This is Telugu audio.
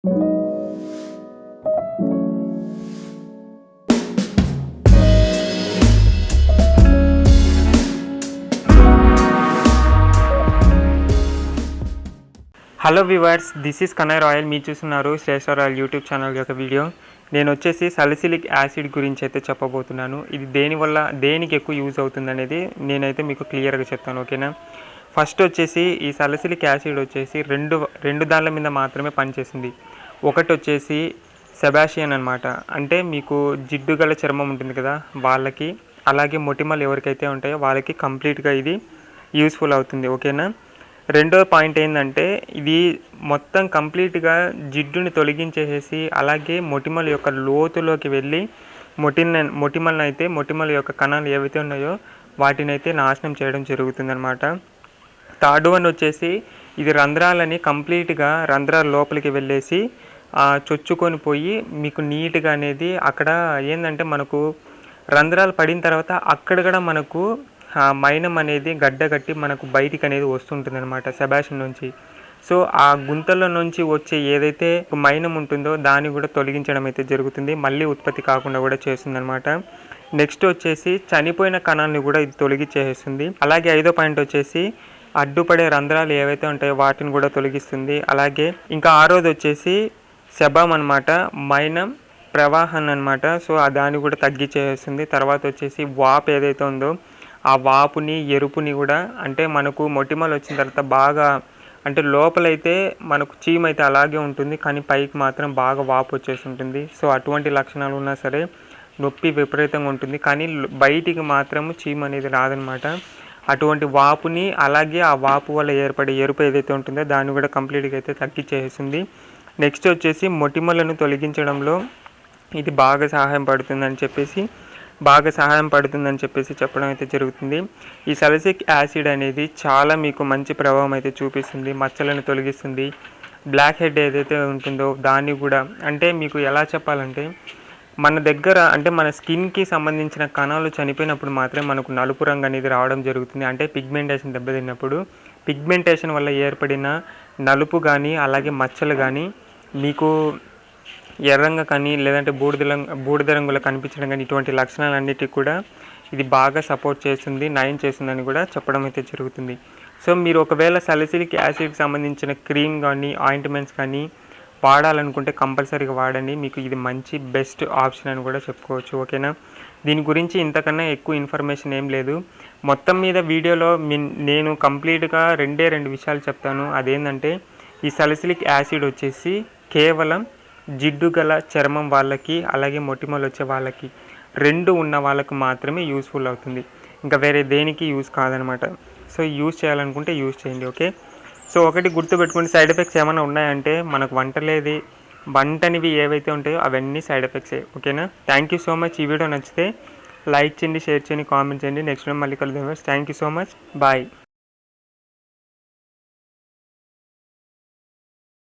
హలో వివర్స్ దిస్ ఈస్ కనర్ ఆయిల్ మీరు చూస్తున్నారు శ్రేష్ఠ ఆయిల్ యూట్యూబ్ ఛానల్ యొక్క వీడియో నేను వచ్చేసి సలిసిలిక్ యాసిడ్ గురించి అయితే చెప్పబోతున్నాను. ఇది దేనివల్ల దేనికి ఎక్కువ యూజ్ అవుతుంది అనేది నేనైతే మీకు క్లియర్గా చెప్తాను ఓకేనా ఫస్ట్ వచ్చేసి ఈ సలిసిలిక్ యాసిడ్ వచ్చేసి రెండు రెండు దానిల మీద మాత్రమే పనిచేసింది ఒకటి వచ్చేసి సెబాషియన్ అనమాట అంటే మీకు జిడ్డు గల చర్మం ఉంటుంది కదా వాళ్ళకి అలాగే మొటిమలు ఎవరికైతే ఉంటాయో వాళ్ళకి కంప్లీట్గా ఇది యూస్ఫుల్ అవుతుంది ఓకేనా? రెండో పాయింట్ ఏంటంటే ఇది మొత్తం కంప్లీట్గా జిడ్డుని తొలగించేసేసి అలాగే మొటిమల యొక్క లోతులోకి వెళ్ళి మొటిన మొటిమలను అయితే మొటిమల యొక్క కణాలు ఏవైతే ఉన్నాయో వాటిని అయితే నాశనం చేయడం జరుగుతుందన్నమాట. థర్డ్ వన్ వచ్చేసి ఇది రంధ్రాలని కంప్లీట్గా రంధ్రాల లోపలికి వెళ్ళేసి చొచ్చుకొని పోయి మీకు నీట్గా అనేది అక్కడ ఏంటంటే మనకు రంధ్రాలు పడిన తర్వాత అక్కడ కూడా మనకు మైనం అనేది గడ్డ కట్టి మనకు బయటికి అనేది వస్తుంటుంది అనమాట సెబాషన్ నుంచి. సో ఆ గుంతల నుంచి వచ్చే ఏదైతే మైనం ఉంటుందో దాన్ని కూడా తొలగించడం అయితే జరుగుతుంది. మళ్ళీ ఉత్పత్తి కాకుండా కూడా చేస్తుంది నెక్స్ట్ వచ్చేసి చనిపోయిన కణాలను కూడా ఇది తొలగించేస్తుంది అలాగే ఐదో పాయింట్ వచ్చేసి అడ్డుపడే రంధ్రాలు ఏవైతే ఉంటాయో వాటిని కూడా తొలగిస్తుంది. అలాగే ఇంకా ఆరోది వచ్చేసి శబం అనమాట మైనం ప్రవాహం అనమాట సో దాన్ని కూడా తగ్గించేస్తుంది తర్వాత వచ్చేసి వాప్ ఏదైతే ఉందో ఆ వాపుని ఎరుపుని కూడా అంటే మనకు మొటిమలు వచ్చిన తర్వాత బాగా అంటే లోపలైతే మనకు చీమ అయితే అలాగే ఉంటుంది కానీ పైకి మాత్రం బాగా వాపు వచ్చేసి ఉంటుంది. సో అటువంటి లక్షణాలు ఉన్నా సరే నొప్పి విపరీతంగా ఉంటుంది. కానీ బయటికి మాత్రం చీమ అనేది రాదనమాట అటువంటి వాపుని అలాగే ఆ వాపు వల్ల ఏర్పడే ఎరుపు ఏదైతే ఉంటుందో దాన్ని కూడా కంప్లీట్గా అయితే తగ్గించేస్తుంది నెక్స్ట్ వచ్చేసి మొటిమలను తొలగించడంలో ఇది బాగా సహాయం పడుతుందని చెప్పేసి బాగా సహాయం పడుతుందని చెప్పేసి చెప్పడం అయితే జరుగుతుంది. ఈ సెలసిక్ యాసిడ్ అనేది చాలా మీకు మంచి ప్రభావం అయితే చూపిస్తుంది మచ్చలను తొలగిస్తుంది. బ్లాక్ హెడ్ ఏదైతే ఉంటుందో దాన్ని కూడా అంటే మీకు ఎలా చెప్పాలంటే మన దగ్గర అంటే మన స్కిన్కి సంబంధించిన కణాలు చనిపోయినప్పుడు మాత్రమే మనకు నలుపు రంగు అనేది రావడం జరుగుతుంది. అంటే పిగ్మెంటేషన్ దెబ్బతిన్నప్పుడు పిగ్మెంటేషన్ వల్ల ఏర్పడిన నలుపు కానీ అలాగే మచ్చలు కానీ మీకు ఎర్రంగా కానీ లేదంటే బూడిద రంగు బూడిద రంగులో కనిపించడం కానీ ఇటువంటి లక్షణాలన్నిటికీ కూడా ఇది బాగా సపోర్ట్ చేస్తుంది నయం చేస్తుందని కూడా చెప్పడం అయితే జరుగుతుంది. సో మీరు ఒకవేళ సలిసిలిక్ యాసిడ్కి సంబంధించిన క్రీమ్ కానీ ఆయింట్మెంట్స్ కానీ వాడాలనుకుంటే కంపల్సరీగా వాడండి. మీకు ఇది మంచి బెస్ట్ ఆప్షన్ అని కూడా చెప్పుకోవచ్చు ఓకేనా? దీని గురించి ఇంతకన్నా ఎక్కువ ఇన్ఫర్మేషన్ ఏం లేదు. మొత్తం మీద వీడియోలో మిన్- నేను కంప్లీట్గా రెండే రెండు విషయాలు చెప్తాను. అదేంటంటే ఈ సలిసిలిక్ యాసిడ్ వచ్చేసి కేవలం జిడ్డు గల చర్మం వాళ్ళకి అలాగే మొటిమలు వచ్చే వాళ్ళకి రెండు ఉన్న వాళ్ళకు మాత్రమే యూస్ఫుల్ అవుతుంది. ఇంకా వేరే దేనికి యూస్ కాదనమాట. సో యూస్ చేయాలనుకుంటే యూస్ చేయండి ఓకే సో ఒకటి గుర్తుపెట్టుకుని సైడ్ ఎఫెక్ట్స్ ఏమైనా ఉన్నాయంటే మనకు వంటలేది వంటనివి ఏవైతే ఉంటాయో అవన్నీ సైడ్ ఎఫెక్ట్సే ఓకేనా థ్యాంక్ యూ సో మచ్ ఈ వీడియో నచ్చితే లైక్ చేయండి షేర్ చేయండి కామెంట్ చేయండి. నెక్స్ట్ మళ్ళీ కలుద్దాం thank you so much bye